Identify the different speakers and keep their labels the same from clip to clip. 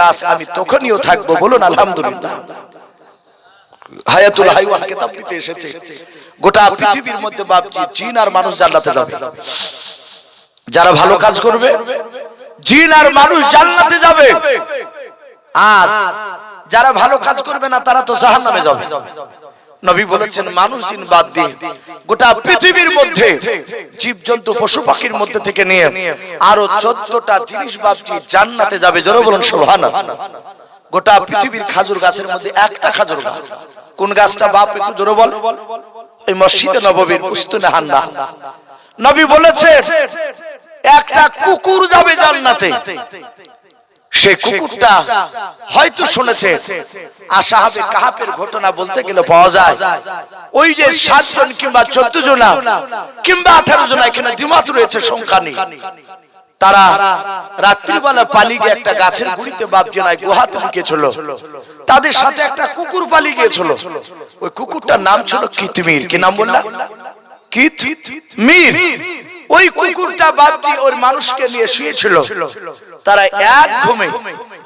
Speaker 1: গাছ, আমি তখনইও থাকব, বলুন আলহামদুলিল্লাহ। হায়াতুল হাইওয়ান কিতাব এসেছে। গোটা পৃথিবীর মধ্যে জিন আর মানুষ জান্নাতে যাবে। যারা ভালো কাজ করবে, জিন আর মানুষ জান্নাতে যাবে। আর যারা ভালো কাজ করবে না, তারা তো জাহান্নামে যাবে। নবী বলেছেন, মানুষ জিন বাদ দিয়ে গোটা পৃথিবীর মধ্যে জীবজন্তু, পশু পাখির মধ্যে থেকে নিয়ে আরও চোদ্দটা জিনিস বাপজি জান্নাতে যাবে। জোরে বলুন, সুবহানাল্লাহ। গোটা পৃথিবীর খাজুর গাছের মধ্যে একটা খাজুর গাছ। কোন গাছটা বাপ, একটু জোরে বল। এই মসজিদে নববীর উস্তুনে হান্না। নবী বলেছে একটা কুকুর যাবে জান্নাতে। সে কুকুরটা হয়তো শুনেছে আসাহাবে কাহাপের ঘটনা বলতে গেলে পাওয়া যায়। ওই যে সাতজন কিংবা চোদ্দ জনা কিংবা আঠারো জনা এখানে দ্বিমত রয়েছে সংখ্যা নেই তারা রাত্রিবেলা পালিয়ে গিয়ে একটা গাছের গুড়িতে বাপ জেনায় গুহাতে লুকিয়েছিল তাদের সাথে একটা কুকুর পালিয়ে গিয়েছিল। ওই কুকুরটার নাম ছিল কিতমির। কি নাম বললাম কিত মির ওই কুকুরটা বাপজি ওর মানুষকে নিয়ে শুয়েছিল। তারা এক ঘুমে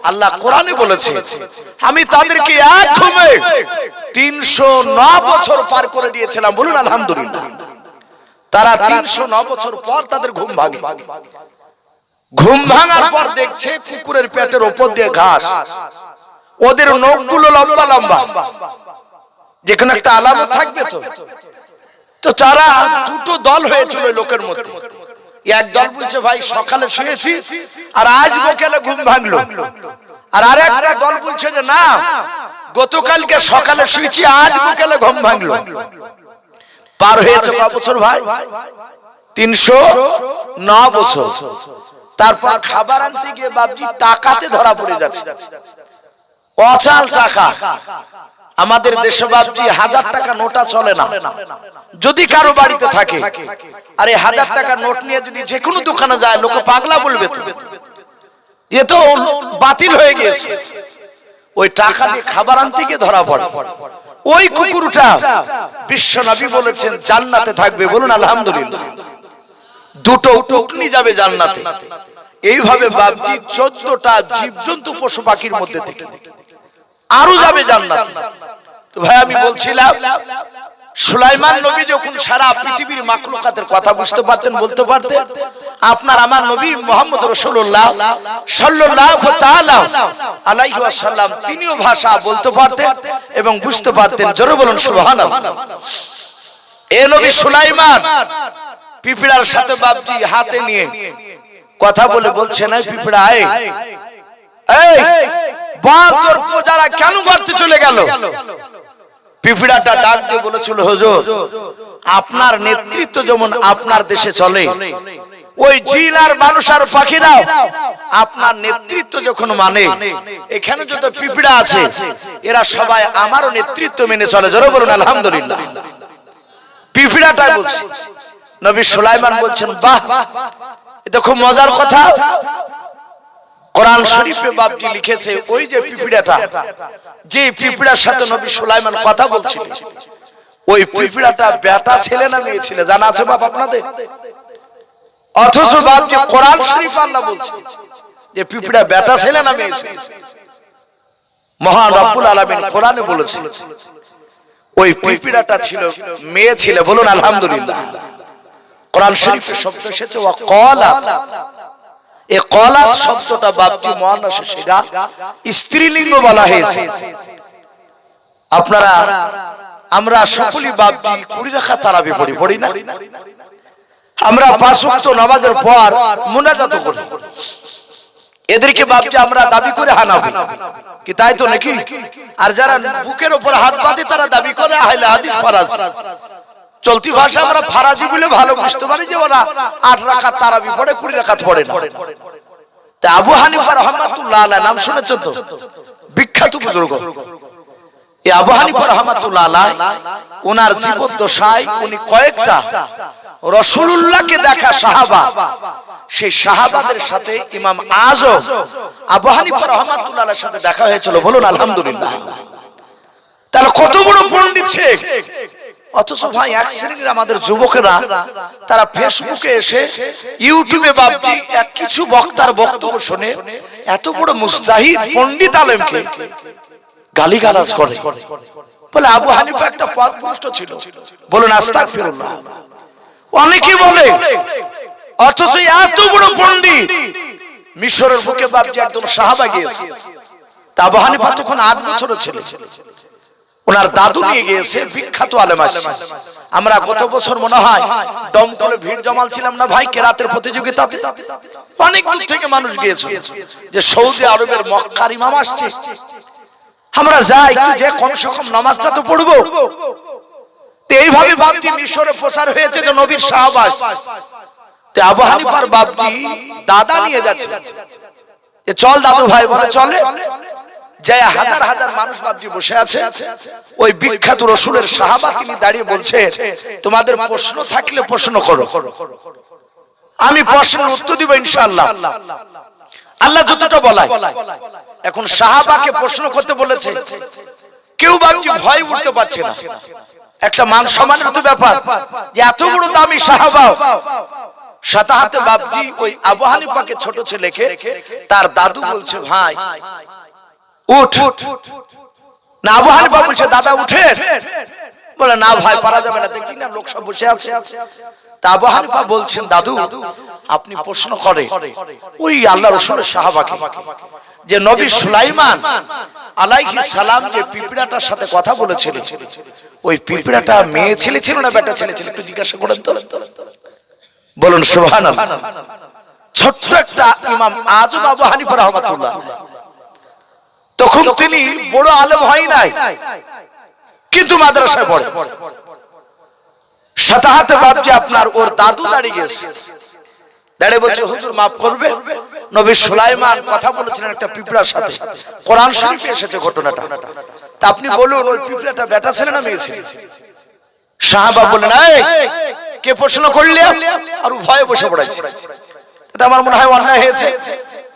Speaker 1: আল্লাহ কোরআনে বলেছে, আমি তাদেরকে এক ঘুমে তিনশো বছর পার করে দিয়েছিলাম। বলুন, আলহামদুলিল্লাহ। তারা তিনশো ন বছর পর তাদের ঘুম ভাঙে। ঘুম ভাঙার পর দেখছে কুকুরের পেটের ওপর দিয়ে ঘাস। ওদের নখগুলো লম্বা লম্বা। যেখানে একটা আলামত থাকবে তো? তো তারা দুটো দল হয়েছিল লোকের মধ্যে। এক দল বলছে, ভাই, সকালে শুয়েছি আর আজ বিকেলে ঘুম ভাঙলো। আর আরেকটা দল বলছে যে, না, গতকালকে সকালে শুয়েছি, আজ বিকেলে ঘুম ভাঙলো। পার হয়েছে ক বছর, ভাই? তিনশো ন বছর। তারপর খাবার আনতে গিয়ে বাবজি টাকাতে ধরা পড়ে যাচ্ছে। অচাল টাকা। আমাদের দেশে বাবজি হাজার টাকা নোটা চলে না। যদি কারও বাড়িতে থাকে আরে হাজার টাকা নোট নিয়ে যদি যে কোনো দোকানে যায় লোকে পাগলা বলবে তো। এ তো বাতিল হয়ে গিয়েছে। ওই টাকা দিয়ে খাবার আনতে গিয়ে ধরা পড়ে। ওই কুকুরটা বিশ্ব নবী বলেছেন জান্নাতে থাকবে বলুন আলহামদুলিল্লাহ। দুটো উটনি যাবে জান্নাতে। এইভাবে বাবজি চোদ্দটা জীবজন্তু পশু পাখির মধ্যে থেকে। আরও যাবে জান্নাতে। তো ভাই আমি বলছিলাম সুলাইমান নবী যখন সারা পৃথিবীর মাকলুকাতের কথা বুঝতে পারতেন বলতে পারতেন আপনার আমার নবী মোহাম্মদ রসুল্লাহ সাল্লাল্লাহু তাআলা আলাইহি ওয়াসাল্লাম তিনিও ভাষা বলতে পারতেন এবং বুঝতে পারতেন জোরে বলুন সুবহানাল্লাহ। এ নবী সুলাইমান পিপিড়ার সাথে বাপটি হাতে নিয়ে কথা বলে বলছে না পিপিড়া আয় এই বল তোর প্রজারা কেন গর্তে চলে গেল? পিপিড়াটা ডাক দিয়ে বলেছিল, হুজুর, আপনার নেতৃত্ব যেমন আপনার দেশে চলে, ওই জিল আর মানুষ আর পাখিরাও আপনার নেতৃত্ব যখন মানে এখানে যত পিপিড়া আছে, এরা সবাই আমারও নেতৃত্ব মেনে চলে। জোরে বলুন, আলহামদুলিল্লাহ। পিপিড়াটা বলছে, নবী সুলাইমান বলছেন, বাহ এটা খুব মজার কথা। কোরআন শরীফে বাপজি লিখেছে, ওই যে পিপিড়াটা, যে পিপিড়ার সাথে নবী সুলাইমান কথা বলছিল, ওই পিপিড়াটা বেটা ছেলে না মেয়ে ছেলে, জানা আছে বাপ আপনাদের? অথচ বাপজি কোরআন শরীফ আল্লাহ বলছে যে পিপিড়া বেটা ছেলে না মেয়ে ছেলে। মহান রব্বুল আলামিন কোরআনে বলেছে, ওই পিপিড়াটা ছিল মেয়ে ছেলে, বলুন আলহামদুলিল্লাহ। কোরআন শরীফের শব্দ এসেছে, ওয়া কলাত এই কলাত শব্দটা বাপটি মহানসে সেগা স্ত্রীলিঙ্গ বলা হয়েছে। আপনারা, আমরা সকলেই বাপটি কুড়ি রাখা তারাবি পড়ি পড়ি না? আমরা পাঁচ ওয়াক্ত নামাজের পর মুনাজাত করি। এদেরকে বাপটি আমরা দাবি করে হানাবি। কি তাই তো নাকি? আর যারা বুকের উপর হাত বাঁধে তারা দাবি করে, আহলে হাদিস ফরাজ। চলতি ভাষা আমরা ফারাজি বলে ভালো বুঝতে পারি যে ওরা আট রাখাত তারাবি পড়ে, কুড়ি রাখাত পড়ে না। তা আবু হানিফা রহমাতুল্লাহ নাম শুনেছেন তো? বিখ্যাত বুজুর্গ। এই আবু হানিফা রহমাতুল্লাহ ওনার উনি কয়েকটা রসুলুল্লাহকে দেখা সাহাবা। সেই সাহাবাদের সাথে ইমাম আজম আবু হানিফা রহমাতুল্লাহ সাথে দেখা হয়েছিল বলুন, আলহামদুলিল্লাহ। তাহলে কত বড় পণ্ডিত সে অথচ ভাই এক শ্রেণির আমাদের যুবকেরা তারা ফেসবুকে এসে ইউটিউবে ভাবছি এক কিছু বক্তার বক্তব্য শুনে এত বড় মুস্তাহিদ পণ্ডিত আলেমকে গালি গালাজ করে। বলে আবু হানিফা একটা পথভ্রষ্ট ছিল। বলুন আস্তাগফিরুল্লাহ। অনেকে বলে অথচ এত বড় পণ্ডিত মিশরের বুকে বাপজি একদম সাহাবা গিয়েছে। তা আবু হানিফা তখন আট বছর ছিল। ওনার দাদু নিয়ে গিয়েছে বিখ্যাত আলেম আসছে আমরা গত বছর মনে হয় দমকলে ভিড় জমাল ছিলাম না ভাই কেরাতের প্রতিযোগিতাতে। অনেক দূর থেকে মানুষ গিয়েছে যে সৌদি আরবের মক্কার ইমাম আসছে। আমরা যাই যে কমসে কম নামাজটা তো পড়ব। তো এইভাবে বাপজি মিশরে প্রচার হয়েছে যে নবীর শাহবাস তো আবু হানিফার বাপজি দাদা নিয়ে যাচ্ছে। চল দাদু ভাই বলে চলে। যে হাজার হাজার মানুষ বসে আছে। ওই বিখ্যাত রসুলের সাহাবা তিনি দাঁড়িয়ে বলছে, তোমাদের প্রশ্ন থাকলে প্রশ্ন করো। আমি প্রশ্নের উত্তর দিব ইনশাআল্লাহ। আল্লাহ যতটা বলায়। এখন সাহাবাকে প্রশ্ন করতে বলেছে, কেউ বাপজি ভয় উঠতে পারছে না। একটা মান সম্মানের তো ব্যাপার। যে এত বড় দামি সাহাবা। সাতাহাতে বাপজি ওই আবু হানিফাকে ছোট ছেলেকে তার দাদু বলছে, ভাই উঠ। না আবু হানিফা বলছে, দাদা উঠে বলে, না ভাই, পারা যাবে না। দেখছি না, লোক সব বসে আছে। তা আবু হানিফা বলছেন, দাদু, আপনি প্রশ্ন করে, ওই আল্লাহ রসুলের সাহাবাকে যে নবী সুলাইমান আলাইহিস সালাম যে পিঁপড়াটার সাথে কথা বলেছিল, ওই পিঁপড়াটা মেয়ে ছেলে ছিল না বেটা ছেলে ছিল? জিজ্ঞাসা করেন তো। বলুন, সুবহানাল্লাহ। ছোট্ট একটা ইমাম আজম আবু হানিফা রহমাতুল্লাহ তখন তিনি বড় আলেম হয় নাই। কিন্তু মাদ্রাসায় পড়ে। সাতাহাতে বাপজি আপনার ওর দাদু দাঁড়িয়ে গেছে। দাঁড়িয়ে বলছে হুজুর মাফ করবে নবী সুলাইমান কথা বলেছিলেন একটা পিঁপড়ার সাথে। কোরআন শরীফে এসেছে ঘটনাটা। তা আপনি বলুন ওই পিঁপড়াটা বেটা ছেলে না মেয়ে ছেলে? সাহাবা বললেন কে প্রশ্ন করলে? আর ভয়ে বসে আমার মনে হয় অন্যায় হয়েছে।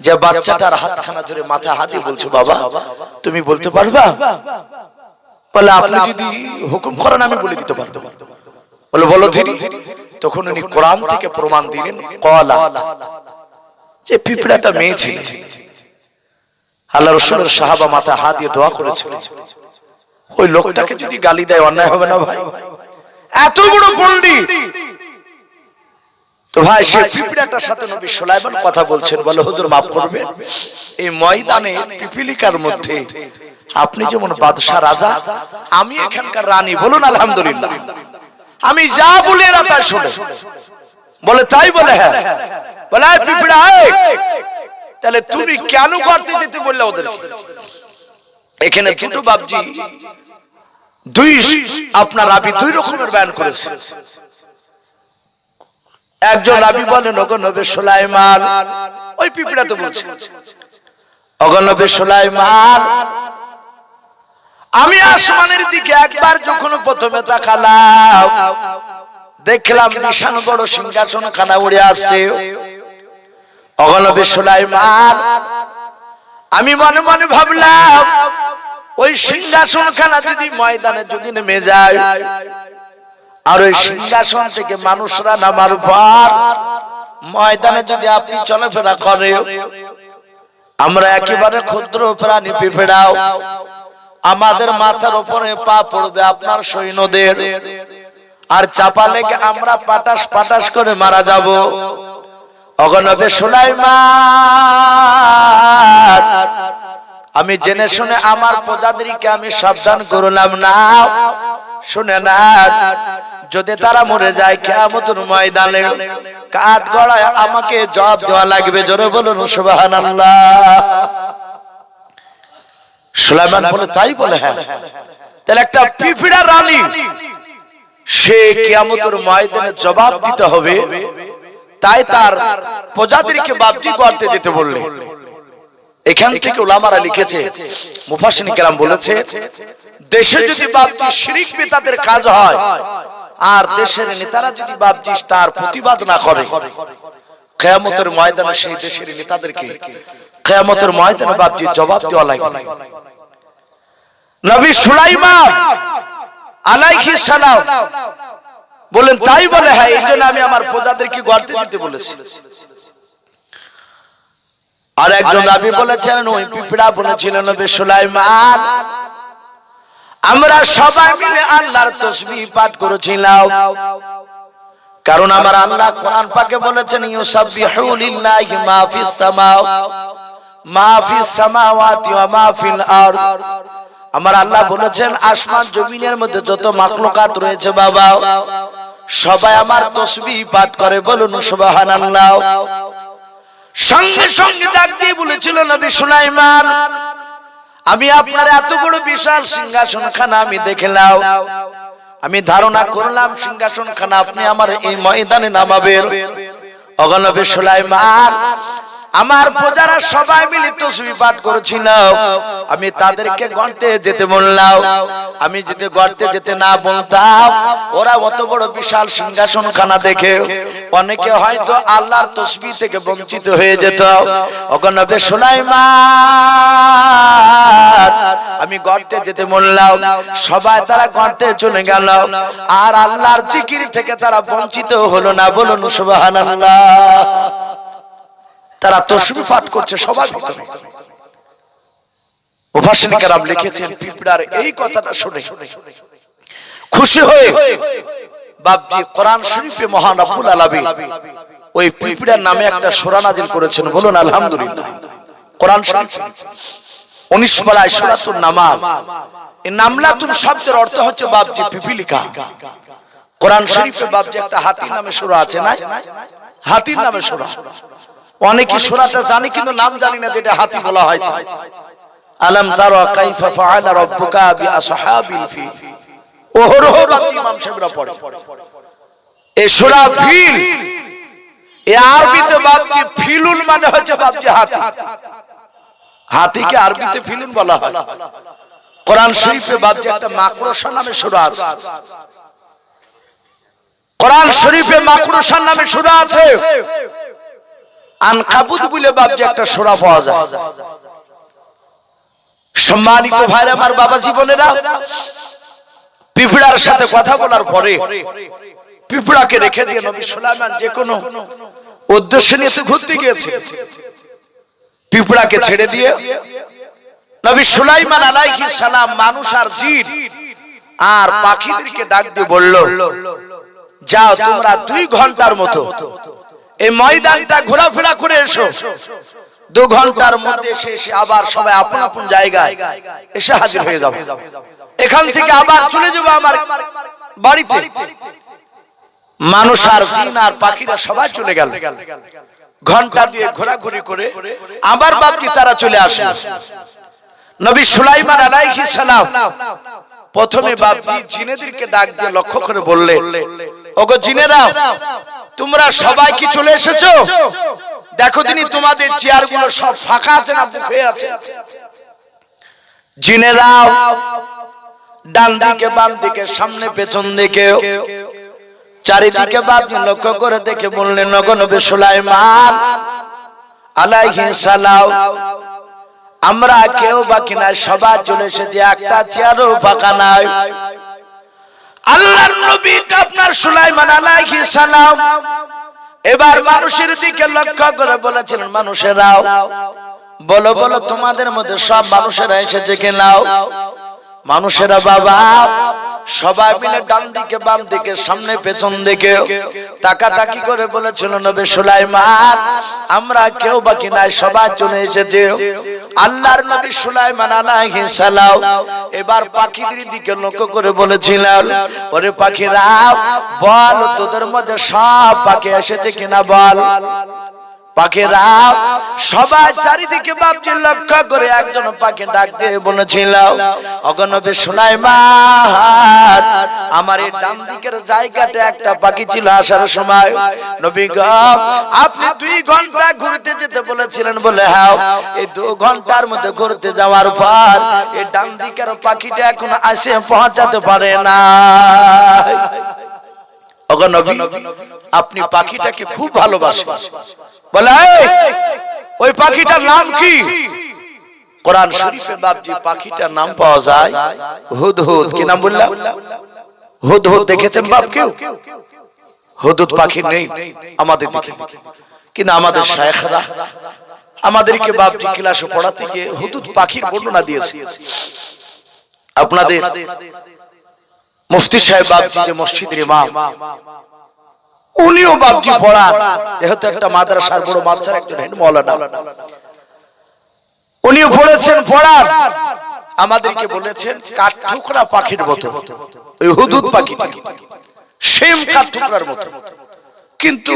Speaker 1: যে বাচ্চাটার হাতখানা ধরে মাথা হাতে বলছে, বাবা, তুমি বলতে পারবা? বলে, আপনি যদি হুকুম করেন, আমি বলে দিতে পারব। বলে, বলো ধীরে। তখন উনি কোরআন থেকে প্রমাণ দিলেন, কলা। যে পিঁপড়াটা মেয়ে ছিল। আল্লাহ রসুলের সাহাবা মাথা হাত দিয়ে দোয়া করেছিল। ওই লোকটাকে যদি গালি দেয়, অন্যায় হবে না ভাই? এত বড় পণ্ডিত! তো ভাই সে পিপিলাটার সাথে নবী সুলাইমান কথা বলছেন বলে হুজুর মাফ করবেন। এই ময়দানে পিপিলিকার মধ্যে আপনি যেমন বাদশাহ রাজা আমি এখানকার রানী বলুন আলহামদুলিল্লাহ। আমি যা বলি এরা তাই শোনে। বলে তাই বলে হ্যাঁ। বলে আয় পিপিড়া তাহলে তুমি কেন করতে যেতে বললে ওদের? এখানে দুটো বাবজি দুই আপনার আবি দুই রকমের বয়ান করেছে। একজন রাবি বলেন, ওগো নবে সুলাইমান। ওই পিঁপড়া তো বলছে। ওগো নবে সুলাইমান, আমি আসমানের দিকে একবার যখন প্রথমে তাকালাম, দেখলাম বিশাল বড় সিংহাসন খানা উড়ে আসছে। অগনবে সুলাইমান, আমি মনে মনে ভাবলাম, ওই সিংহাসন খানা যদি ময়দানে যদি নেমে যায় আর ওই সিংহাসন থেকে মানুষরা নামার পর ময়দানে যদি আপনি চলাফেরা করে, আমরা একেবারে ক্ষুদ্র প্রাণী পিঁপড়াও, আমাদের মাথার উপরে পা পড়বে আপনার সৈন্যদের। আর চাপা লেগে আমরা পাটাস পাটাস করে মারা যাব। অগনবে সুলাইমান, আমি জেনে শুনে আমার প্রজাদেরকে আমি সাবধান করলাম না। শুনে না। যদি তারা মরে যায় কেমন ময়দানে কাঠ গড়ায় আমাকে জবাব দেওয়া লাগবে, জোরে বলুন সুবাহান সুলাইমান বলে, তাই বলে হ্যাঁ। তাহলে একটা পিপিড়া রানী, সে কিয়ামতের ময়দানে জবাব দিতে হবে, তাই তার প্রজাদেরকে বাপটি গড়তে যেতে বললে। এখান থেকে ওলামারা লিখেছে মুফাসিন কেরাম বলেছে, দেশে যদি বাপটি শিরিক তাদের কাজ হয় আর দেশের নেতারা যদি বাপটি তার প্রতিবাদ না করে কেয়ামতের ময়দানে সেই দেশের নেতাদেরকে কেয়ামতের ময়দানে বাপটি জবাব দেওয়া লাগে নবী সুলাইমান আলাইহিস সালাম বলেন তাই বলে হ্যাঁ এই জন্য আমি আমার প্রজাদেরকে গড়তে দিতে বলেছি। আর একজন নবী বলেছেন ওই পিঁপড়া বলেছিলেন নবী সুলাইমান আমরা সবাই মিলে আল্লাহর তসবিহ পাঠ করেছিলাম। কারণ আমার আল্লাহ কোরআন পাকে বলেছেন, ইউসাব্বিহু লিল্লাহি মা ফিস সামাও মা ফিস সামাওয়াতি ওয়া মা ফিল আরদ। আমার আল্লাহ বলেছেন, আসমান জমিনের মধ্যে যত মাখলুকাত রয়েছে বাবা, সবাই আমার তসবিহ পাঠ করে, বলুন সুবহানাল্লাহ। সঙ্গে সঙ্গে ডাক দিয়ে বলেছিল নবী সুলাইমান আমি আপনার এত বড় বিশাল সিংহাসন খানা আমি দেখলাম। আমি ধারণা করলাম সিংহাসন খানা আপনি আমার এই ময়দানে নামাবেন। অগনবী সুলাইমান আমার প্রজারা সবাই মিলে তসবি পাঠ করেছিল আমি তাদেরকে গড়তে যেতে বললাম। আমি যদি গড়তে যেতে না বলতাম, ওরা অত বড় বিশাল সিংহাসন খানা দেখে অনেকে হয়তো আল্লাহর তসবি থেকে বঞ্চিত হয়ে যেত। অগনবে সুলাইমান, আমি গড়তে যেতে বললাম। সবাই তারা গড়তে চলে গেল। আর আল্লাহর জিকির থেকে তারা বঞ্চিত হলো না। বলুন সুবহানাল্লাহ। তারা তসবি পাঠ করছে সবার ভিতরে। উপাসনিকারাম লিখেছেন, পিঁপড়ার এই কথাটা শুনে খুশি হয়ে বাপজি কোরআন শরীফে মহান আব্বুল আলাবি ওই পিঁপড়ার নামে একটা সূরা নাজিল করেছেন, বলুন আলহামদুলিল্লাহ। কোরআন শরীফ, উনিশ পাড়ায় সুরাতুন নামাজ। এই নামলাতুন শব্দের অর্থ হচ্ছে বাপজি পিপিলিকা। কোরআন শরীফে বাপজি একটা হাতির নামে সূরা আছে না হাতির নামে সূরা। অনেকে সূরাটা জানি কিন্তু নাম জানি না যেটা হাতি বলা হয়। আলাম তারা কাইফা ফাআলা রাব্বুকা বিআসহাবিল ফিল। ওহরহ রাব্বি ইমাম সাহেবরা পড়ে। এই সূরা ফিল। এ আরবিতে বাপজি ফিলুন মানে হচ্ছে বাপজি হাতি। হাতিকে আরবিতে ফিলুন বলা হয়। কোরআন শরীফে বাপজি একটা মাকড়সা নামে সূরা আছে। কোরআন শরীফে মাকড়সা নামে সূরা আছে। আনকাবুত বলে বাপজি একটা সূরা পাওয়া যায়। সম্মানিত ভাইরা, আমার বাবা জীবনেরা, পিঁপড়ার সাথে কথা বলার পরে পিঁপড়াকে রেখে দিয়ে নবী সুলাইমান যে কোনো উদ্দেশ্য নিয়ে তো ঘুরতে গিয়েছে। পিঁপড়াকে ছেড়ে দিয়ে নবী সুলাইমান আলাইহিস সালাম মানুষ আর জিন আর পাখিদেরকে ডাক দিয়ে বলল, যাও তোমরা দুই ঘণ্টার মতো এই ময়দানটা ঘোরাফেরা করে এসো। দু ঘণ্টার মধ্যে এসে আবার সবাই আপন আপন জায়গায় এসে হাজির হয়ে যাবে। এখান থেকে আবার চলে যাব আমার বাড়িতে। মানুষ আর জিন আর পাখিরা সবাই চলে গেল। ঘণ্টা দিয়ে ঘোরাঘুরি করে আবার বাপকি তারা চলে আসে। নবী সুলাইমান আলাইহিস সালাম প্রথমে বাপজি জিনেদেরকে ডাক দিয়ে লক্ষ্য করে বললে, ওগো জিনেরা তোমরা সবাই কি চলে এসেছ? দেখো তিনি তোমাদের চেয়ারগুলো সব ফাঁকা আছে না বুক আছে? জিনেরাও ডান দিকে, বাম দিকে, সামনে, পেছন দিকে। চারিদিকে বাপজি লক্ষ্য করে দেখে বললেন নগনবে সুলাইমান আলাইহিস সালাম, আমরা কেউ বাকি নাই সবাই চলে এসেছে, একটা চেয়ারও ফাঁকা নাই। আল্লাহর নবী আপনার সুলাইমান আলাইহিস সালাম। এবার মানুষের দিকে লক্ষ্য করে বলেছিলেন মানুষেরাও, বলো বলো, তোমাদের মধ্যে সব মানুষেরা এসেছে কেনাও মানুষেরা, বাবা, সবাই মিলে ডান দিকে, বাম দিকে, সামনে, পেছন দিকে। তাকাতাকি করে বলেছিল, নবে সুলাইমান, আমরা কেউ বাকি নাই, সবাই চলে এসেছে। আল্লাহর নবী সুলাইমান আলাইহিস সালাম এবার পাখিদের দিকে লক্ষ্য করে বলেছিলেন, ওরে পাখিরা, বল, তোদের মধ্যে সব পাখি এসেছে কিনা বল? আপনি দুই ঘণ্টা ঘুরতে যেতে বলেছিলেন বলে হ্যাঁ এই দু ঘণ্টার মধ্যে ঘুরতে যাওয়ার পর এই ডান দিকের পাখিটা এখন আসে পৌঁছাতে পারে না। আপনি পাখিটাকে খুব ভালোবাসেন। বলে ওই পাখিটার নাম কি? কোরআন শরীফে বাপজি পাখিটার নাম পাওয়া যায় হুদহুদ কি নাম বললাম? হুদহুদ দেখেছেন বাপ কেউ? হুদহুদ পাখি নেই আমাদের দিকে। কিন্তু আমাদের শায়েখরা আমাদেরকে বাপজি ক্লাসে পড়াতে গিয়ে হুদুদ পাখির বর্ণনা দিয়েছে। আপনাদের মুফতি সাহেব বাপজি যে মসজিদের ইমাম উনিও বাপজি পড়া যেহেতু একটা মাদ্রাসার বড় মাদ্রাসার একজন হেড মৌলানা। উনিও পড়েছেন পড়ার আমাদেরকে বলেছেন কাঠ ঠুকরা পাখির মতো। ওই হুদুদ পাখিটা। সেম কাঠ ঠুকরার মতো। কিন্তু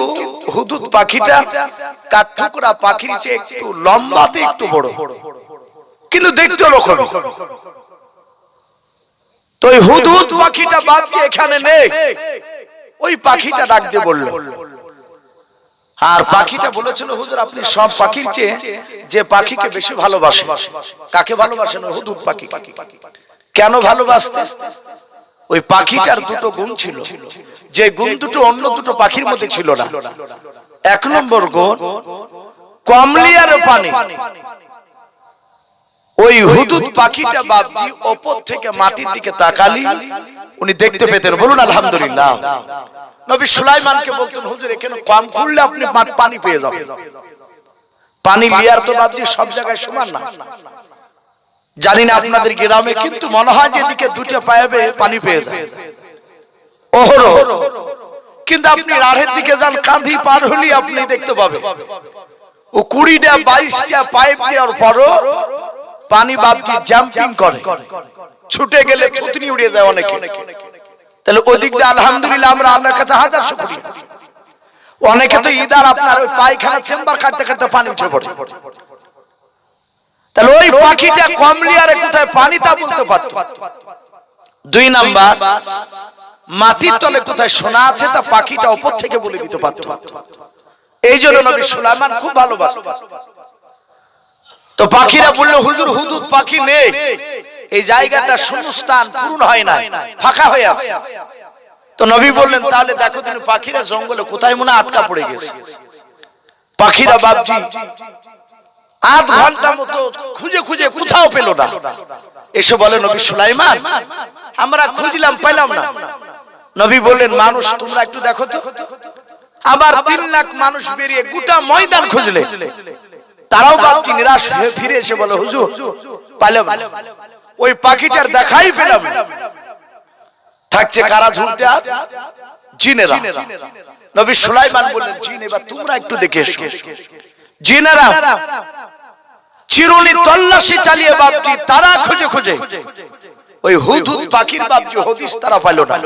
Speaker 1: হুদুদ পাখিটা কাঠ ঠুকরা পাখির চেয়ে একটু লম্বাতে একটু বড়। কিন্তু দেখতে ওরকম। তো ওই হুদহুদ পাখিটা বাপকে এখানে নেই। ওই পাখিটা ডাক দিয়ে বলল আর পাখিটা বলেছিল হুজুর আপনি সব পাখির চেয়ে যে পাখিকে বেশি ভালোবাসেন কাকে ভালোবাসেন হুদুদ পাখি কেন ভালোবাসতে ওই পাখিটার দুটো গুণ ছিল যে গুণ দুটো অন্য দুটো পাখির মধ্যে ছিল না। এক নম্বর গুণ কমলিয়ার পানি। ওই হুদুদ পাখিটা বাপজি ওপর থেকে মাটির দিকে তাকালি উনি দেখতে পেতেন বলুন আলহামদুলিল্লাহ। নবী সুলাইমানকে বলতেন হুজুর এখানে কম করলে আপনি পানি পেয়ে যাবেন। পানি লিয়ার তো বাপজি সব জায়গায় সমান না। জানি না আপনাদের গ্রামে কিন্তু মনে হয় যেদিকে দুটো পায়াবে পানি পেয়ে যায়। ওহরো। কিন্তু আপনি রাঢ়ের দিকে যান কাঁধি পার হলি আপনি দেখতে পাবেন। ও কুড়িটা বাইশটা পাইপ দেওয়ার পরও পানি বাপজি জাম্পিং করে। ছুটে গেলে থুতনি উড়িয়ে যায় অনেকে। তাহলে ওদিক দিয়ে আলহামদুলিল্লাহ আমরা আল্লাহর কাছে হাজার শুকরিয়া। অনেকে তো ইদার আপনার ওই পায়খানা চেম্বার কাটতে কাটতে পানি উঠে পড়ে। তাহলে ওই পাখিটা কমলিয়ারে কোথায় পানি তা বলতে পারতো। দুই নাম্বার মাটির তলে কোথায় সোনা আছে তা পাখিটা উপর থেকে বলে দিতে পারতো। এই জন্য নবী সুলাইমান খুব ভালোবাসতেন। তো পাখিরা বলল, হুজুর হুদুদ পাখি নেই। এই জায়গাটা শূন্যস্থান, পূর্ণ হয় না ফাঁকা হয়ে আছে। তো নবী বললেন, তাহলে দেখো তিনি পাখিরা জঙ্গলে কোথায় মনে আটকা পড়ে গেছে। পাখিরা বাপজি আধ ঘণ্টা মতো খুঁজে খুঁজে কোথাও পেল না। এসে বলে নবী সুলাইমান, আমরা খুঁজলাম, পেলাম না। নবী বললেন, মানুষ, তোমরা একটু দেখো তো। আবার তিন লাখ মানুষ বেরিয়ে গোটা ময়দান খুঁজলে। তারাও বাপটি নিরাশ হয়ে ফিরে এসে বলে হুজুর পাইলাম না। ওই পাখিটার দেখাই পেলাম থাকছে কারা ঝুলতে আর জিনেরা। নবী সুলাইমান বললেন জিন এবার তোমরা একটু দেখে এসো। জিনেরা চিরুনি তল্লাশি চালিয়ে বাপজি তারা খুঁজে খুঁজে। ওই হুদহুদ পাখির বাপজি হদিস তারা পাইল না।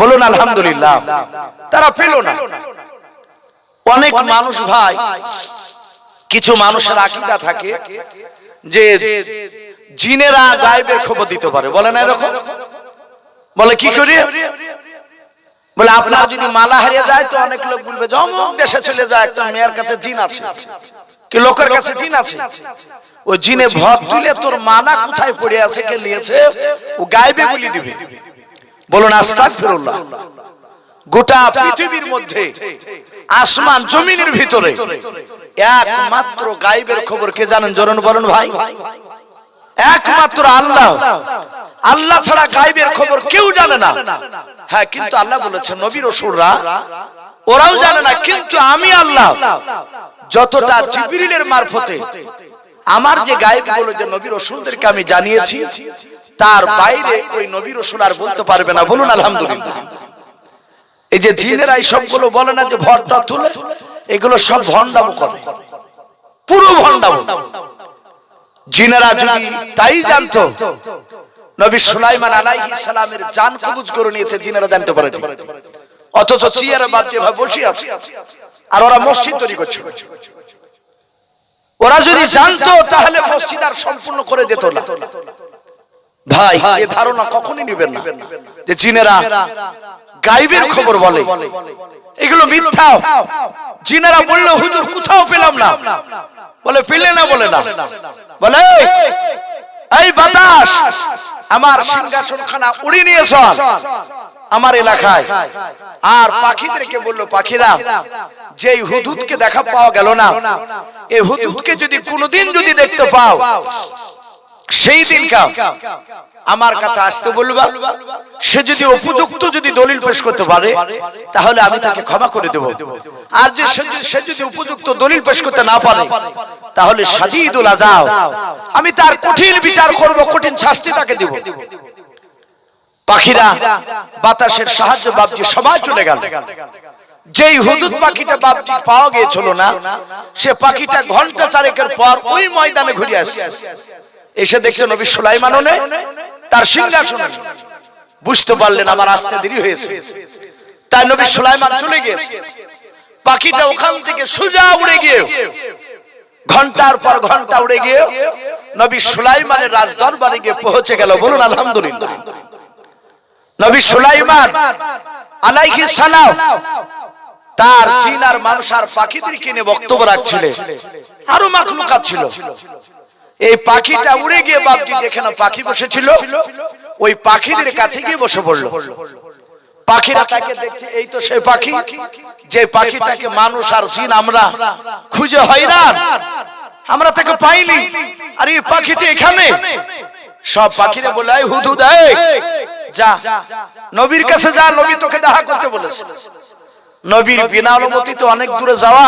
Speaker 1: বলুন আলহামদুলিল্লাহ তারা পেল না। অনেক মানুষ ভাই কিছু মানুষের আকিদা থাকে যে জিনেরা গায়েবের খবর দিতে পারে। বলে না এরকম? বলে, কি করি? বলে, আপনার যদি মালা হারিয়ে যায় তো অনেক লোক বলবে যে অমুক দেশে চলে যায় একটা মেয়ের কাছে জিন আছে। কি লোকের কাছে জিন আছে? ও জিনে ভর তুলে তোর মালা কোথায় পড়ে আছে কে নিয়েছে? ও গায়েবে গুলি দিবে। বলুন, আস্তাগফিরুল্লাহ। গোটা পৃথিবীর মধ্যে আসমান জমিনের ভিতরে একমাত্র গায়েবের খবর কে জানেন জরুন বলুন ভাই? একমাত্র আল্লাহ। আল্লাহ। ছাড়া গায়েবের খবর কেউ জানে না। হ্যাঁ কিন্তু আল্লাহ বলেছেন নবীর অসুররা ওরাও জানে না কিন্তু আমি আল্লাহ। যতটা জিবরিলের মারফতে আমার যে গায়েবগুলো যে নবীর রসুলদেরকে আমি জানিয়েছি তার বাইরে ওই নবীর রসুল আর বলতে পারবে না। বলুন আলহামদুলিল্লাহ। এই যে জিনেরা এই সবগুলো বলে না যে ভরটা তুলে, এগুলো সব ভণ্ডামো করে। পুরো ভণ্ডামো। জিনেরা যদি তাই জানতো, নবী সুলাইমান আলাইহিস সালামের জান কবুজ করে নিয়েছে, জিনেরা জানতে পারে অথচ চিয়ারে বাদ দিয়ে বসে আছে, আর ওরা মসজিদ তৈরি করছে। ওরা যদি জানতো, তাহলে মসজিদ আর সম্পূর্ণ করে যেত না। ভাই, এ ধারণা কখনই নেবেন না যে চীনেরা গাইবের খবর বলে। এগুলো মিথ্যা। জিনেরা বলল হুজুর কোথাও পেলাম না। বলে পেলে না বলে না। বলে এই বাতাস আমার সিংহাসন খানা উড়িয়ে নিয়ে চল। আমার এলাকায়। আর পাখিদেরকে বলল পাখিরা যে হুদুদকে দেখা পাওয়া গেল না এই হুদুদকে যদি কোনোদিন যদি দেখতে পাও সেই দিনকা আমার কাছে আসতে বলবা? সে যদি উপযুক্ত যদি দলিল পেশ করতে পারে তাহলে আমি তাকে ক্ষমা করে দেব। আর যে সে যদি- উপযুক্ত দলিল পেশ করতে না পারে তাহলে সাদিদুল আজাও আমি তার কঠিন বিচার করব কঠিন শাস্তি তাকে দেব। পাখিরা বাতাসের সাহায্য বাবজি সবাই চলে গেল। যেই হুদুদ পাখিটা বাবজি পাওয়া গিয়েছিল না সে পাখিটা ঘণ্টা চারেকের পর ওই ময়দানে ঘুরে আসছে এসে দেখছে নবী সুলাইমান নেই তার সিংহাসন। বুঝতে পারলেন আমার আসতে দেরি হয়েছে। তাই নবী সুলাইমান চলে গিয়েছে। পাখিটা ওখান থেকে সোজা উড়ে গিয়ে ঘণ্টার পর ঘণ্টা উড়ে গিয়ে নবী সুলাইমানের রাজ দরবারে গিয়ে পৌঁছে গেল। বলুন, আলহামদুলিল্লাহ। নবী সুলাইমান আলাইহিস সালাম তার চীনার মানুষ আর পাখিদের কিনে বক্তব্য রাখছিলেন। আরও মাখলুকাত ছিল। এই পাখিটা উড়ে গিয়ে বাপজি যেখানে পাখি বসেছিল ওই পাখিদের কাছে গিয়ে বসে পড়ল। পাখিরা তাকে দেখছে এই তো সেই পাখি যে পাখিটাকে মানুষ আর জিন আমরা খুঁজে হয় না। আমরা তাকে পাইনি। আর এই পাখিটা এখানে। সব পাখিরা বলে "এই হুদুদ এই, যা নবীর কাছে যা নবী তোকে দেখা করতে বলেছে। নবীর বিনা অনুমতি তো অনেক দূরে যাওয়া।